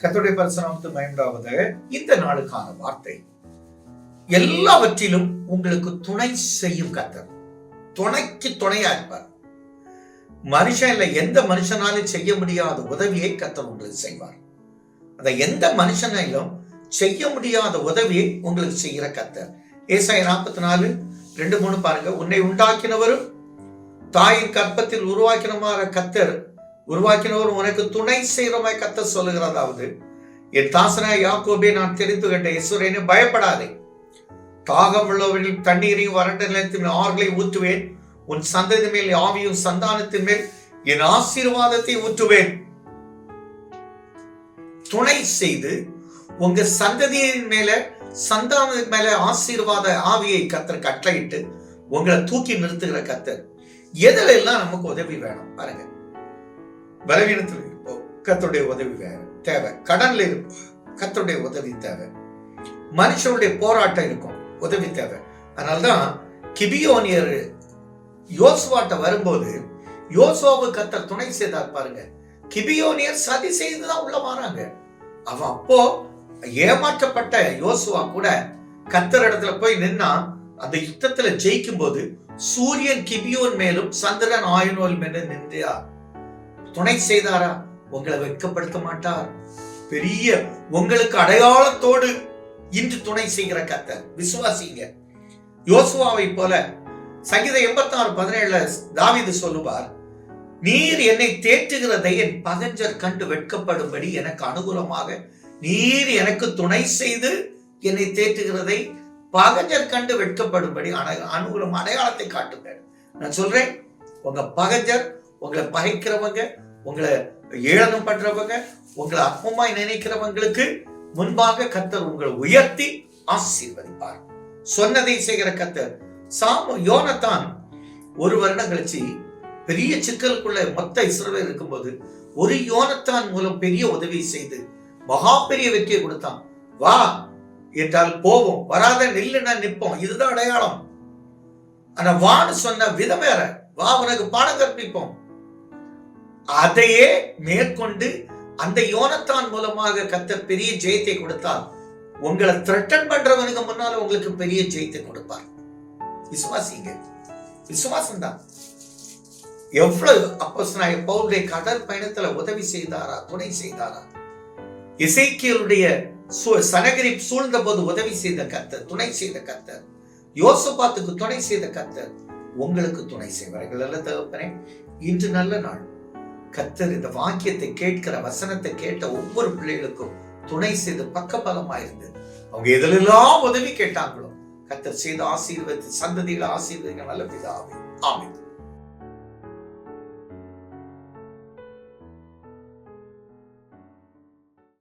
கர்த்தருடைய பரிசுநாமத்து மயண்டாவது இந்த நாளுக்கான வார்த்தை. எல்லாவற்றிலும் உங்களுக்கு துணை செய்யும் கத்தர் துணைக்கு துணையா இருப்பார். மனுஷன் இல்லை எந்த மனுஷனாலும் செய்ய முடியாத உதவியை கத்தர் உங்களுக்கு செய்வார். அந்த எந்த மனுஷனாலும் செய்ய முடியாத உதவியை உங்களுக்கு செய்கிற கத்தர் ஏசாய நாற்பத்தி நாலு ரெண்டு மூணு பாருங்க. உன்னை உண்டாக்கினவரும் தாயின் கற்பத்தில் உருவாக்கினமாற கத்தர் உருவாக்கினவர் உனக்கு துணை செய்கிறமாய் கத்த சொல்லுகிறதாவது என் தாசனாய் யாக்கோபே நான் தெரிந்து கண்ட ஈஸ்வரனே பயப்படாதே. தாகம் உள்ளவர்கள் தண்ணீரையும் வறண்ட நிலத்தின் ஆறுகளை ஊற்றுவேன். உன் சந்ததி மேல் ஆவியும் சந்தானத்தின் மேல் என் ஆசீர்வாதத்தை ஊற்றுவேன். துணை செய்து உங்க சந்ததியின் மேல சந்தானத்தின் மேல ஆசீர்வாத ஆவியை கத்தர் கட்டளையிட்டு உங்களை தூக்கி நிறுத்துகிற கத்தர் எதுல எல்லாம் நமக்கு உதவி வேணும்? பாருங்க. பலவீனத்தில் இருப்போம் கத்தருடைய உதவி தேவை. கடன்ல இருப்போம் கத்தருடைய உதவி தேவை. மனுஷனுடைய போராட்டம் இருக்கும். உதவி தேவை. அதனால்தான் கிபியோனியர் யோசுவாட்ட வரும்போது யோசுவாவு கத்தர் துணை செய்தார் பாருங்க. கிபியோனியர் சதி செய்துதான் உள்ள வராங்க. அவன் அப்போ ஏமாற்றப்பட்ட யோசுவா கூட கத்தர் இடத்துல போய் நின்னா அந்த யுத்தத்துல ஜெயிக்கும் போது சூரியன் கிபியோன் மேலும் சந்திரன் ஆயுனோல் மேலும் நின்றியா? துணை செய்தாரா? உங்களை வெட்கப்படுத்த மாட்டார். பெரிய உங்களுக்கு அடையாளத்தோடு இன்று துணை செய்கிற கத்தர் விசுவாசிங்க. யோசுவாவை போல சங்கீத எண்பத்தி ஆறு பதினேழுல தாவிது சொல்லுவார் நீர் என்னை தேற்றுகிறதை என் பகஞ்சர் கண்டு வெட்கப்படும்படி எனக்கு அனுகூலமாக. நீர் எனக்கு துணை செய்து என்னை தேற்றுகிறதை பகஞ்சர் கண்டு வெட்கப்படும்படி அனுகூலம் அடையாளத்தை காட்டுங்க நான் சொல்றேன் உங்க பகஞ்சர் உங்களை பகைக்கிறவங்க உங்களை ஏளனம் பண்றவங்க உங்களை அற்பமாய் நினைக்கிறவங்களுக்கு முன்பாக கத்தர் உங்களை உயர்த்தி ஆசீர்வதிப்பார். சொன்னதை செய்கிற கத்தர் சாமு யோனத்தான் ஒரு வருடம் கழிச்சு பெரிய சிக்கலுக்குள்ள மொத்த இஸ்ரவேல் இருக்கும்போது ஒரு யோனத்தான் மூலம் பெரிய உதவி செய்து மகா பெரிய வெற்றியை கொடுத்தான். வா என்றால் போவோம். வராத நில்லுனா நிற்போம். இதுதான் அடையாளம். ஆனா வான்னு சொன்ன விதம் வேற. வா உனக்கு பாடம் கற்பிப்போம். அதையே மேற்கொண்டு அந்த யோனத்தான் மூலமாக கத்த பெரிய ஜெயத்தை கொடுத்தால் உங்களை த்ரெட்டன் பண்றவனுக்கு முன்னால உங்களுக்கு பெரிய ஜெயத்தை கொடுப்பார். விசுவாசிங்க. விசுவாசம் தான் எவ்வளவு அப்போ பவுலுடைய கடல் பயணத்துல உதவி செய்தாரா? துணை செய்தாரா? இசைக்கியலுடைய சனகிரி சூழ்ந்த போது உதவி செய்த கத்தர் துணை செய்த கத்தர் யோசபாத்துக்கு துணை செய்த கத்தர் உங்களுக்கு துணை செய்வார்கள் அல்ல தகப்பனே இன்று நல்ல நாள். கத்தர் இந்த வாக்கியத்தை கேட்கிற வசனத்தை கேட்ட ஒவ்வொரு பிள்ளைகளுக்கும் துணை செய்து பக்கபலமாயிருந்து அவங்க எதிலெல்லாம் உதவி கேட்டாங்களோ கத்தர் செய்த ஆசீர்வதி சந்ததிகளை ஆசீர்வதிங்க நல்ல பிதாவே. ஆமென்.